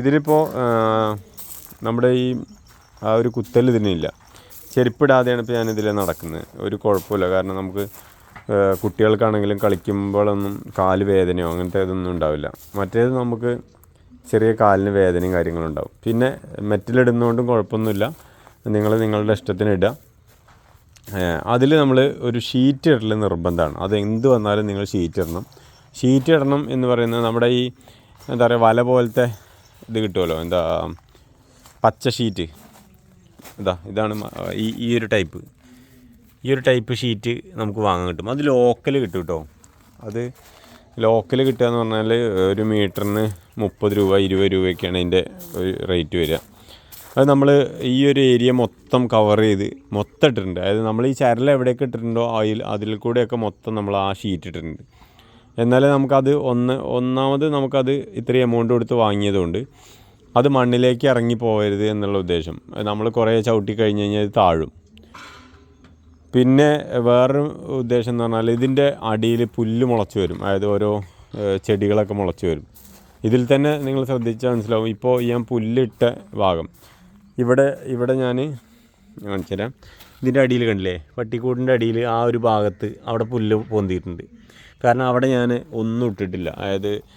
ഇതിലിപ്പോൾ നമ്മുടെ ഈ ആ ഒരു കുത്തൽ ഇതിനില്ല. ചെരുപ്പിടാതെയാണ് ഇപ്പോൾ ഞാനിതിൽ നടക്കുന്നത് ഒരു കുഴപ്പമില്ല. കാരണം നമുക്ക് കുട്ടികൾക്കാണെങ്കിലും കളിക്കുമ്പോഴൊന്നും കാൽ വേദനയോ അങ്ങനത്തെ ഇതൊന്നും ഉണ്ടാവില്ല. മറ്റേത് നമുക്ക് ചെറിയ കാലിന് വേദനയും കാര്യങ്ങളും ഉണ്ടാവും. പിന്നെ മെറ്റലിടുന്നതുകൊണ്ടും കുഴപ്പമൊന്നുമില്ല. നിങ്ങൾ നിങ്ങളുടെ ഇഷ്ടത്തിന് ഇടുക. അതിൽ നമ്മൾ ഒരു ഷീറ്റ് ഇടൽ നിർബന്ധമാണ്. അത് എന്ത് വന്നാലും നിങ്ങൾ ഷീറ്റ് ഇടണം. ഷീറ്റ് ഇടണം എന്ന് പറയുന്നത് നമ്മുടെ ഈ എന്താ പറയുക വല പോലത്തെ ഇത് കിട്ടുമല്ലോ? എന്താ പച്ച ഷീറ്റ് ഇതാ ഇതാണ് ഈ ഈ ഒരു ടൈപ്പ് ഈ ഒരു ടൈപ്പ് ഷീറ്റ് നമുക്ക് വാങ്ങാൻ കിട്ടും. അത് ലോക്കൽ കിട്ടും കേട്ടോ അത് ലോക്കൽ കിട്ടുക എന്ന് പറഞ്ഞാൽ ഒരു മീറ്ററിന് മുപ്പത് രൂപ ഇരുപത് രൂപയൊക്കെയാണ് അതിന്റെ ഒരു റേറ്റ് വരിക. അത് നമ്മൾ ഈ ഒരു ഏരിയ മൊത്തം കവർ ചെയ്ത് മൊത്തം ഇട്ടിട്ടുണ്ട്. അതായത് നമ്മൾ ഈ ചരൽ എവിടെയൊക്കെ ഇട്ടിട്ടുണ്ടോ അതിൽ അതിൽ കൂടെയൊക്കെ മൊത്തം നമ്മൾ ആ ഷീറ്റ് ഇട്ടിട്ടുണ്ട്. എന്നാലേ നമുക്കത് ഒന്ന് ഒന്നാമത് നമുക്കത് ഇത്രയും എമൗണ്ട് കൊടുത്ത് വാങ്ങിയതുകൊണ്ട് അത് മണ്ണിലേക്ക് ഇറങ്ങി പോകരുത് എന്നുള്ള ഉദ്ദേശം. നമ്മൾ കുറേ ചവിട്ടി കഴിഞ്ഞ് കഴിഞ്ഞാൽ ഇത് താഴും. പിന്നെ വേറൊരു ഉദ്ദേശം എന്ന് പറഞ്ഞാൽ ഇതിന്റെ അടിയിൽ പുല്ല് മുളച്ച് വരും. അതായത് ഓരോ ചെടികളൊക്കെ മുളച്ച് വരും. ഇതിൽ തന്നെ നിങ്ങൾ ശ്രദ്ധിച്ചാൽ മനസ്സിലാവും. ഇപ്പോൾ ഞാൻ പുല്ലിട്ട ഭാഗം. ഇവിടെ ഇവിടെ ഞാൻ കാണിച്ചു തരാം ഇതിന്റെ അടിയിൽ കണ്ടില്ലേ? പട്ടിക്കൂടിന്റെ അടിയിൽ ആ ഒരു ഭാഗത്ത് അവിടെ പുല്ല് പൊന്തിയിട്ടുണ്ട്. കാരണം അവിടെ ഞാൻ ഒന്നും ഇട്ടിട്ടില്ല. അതായത്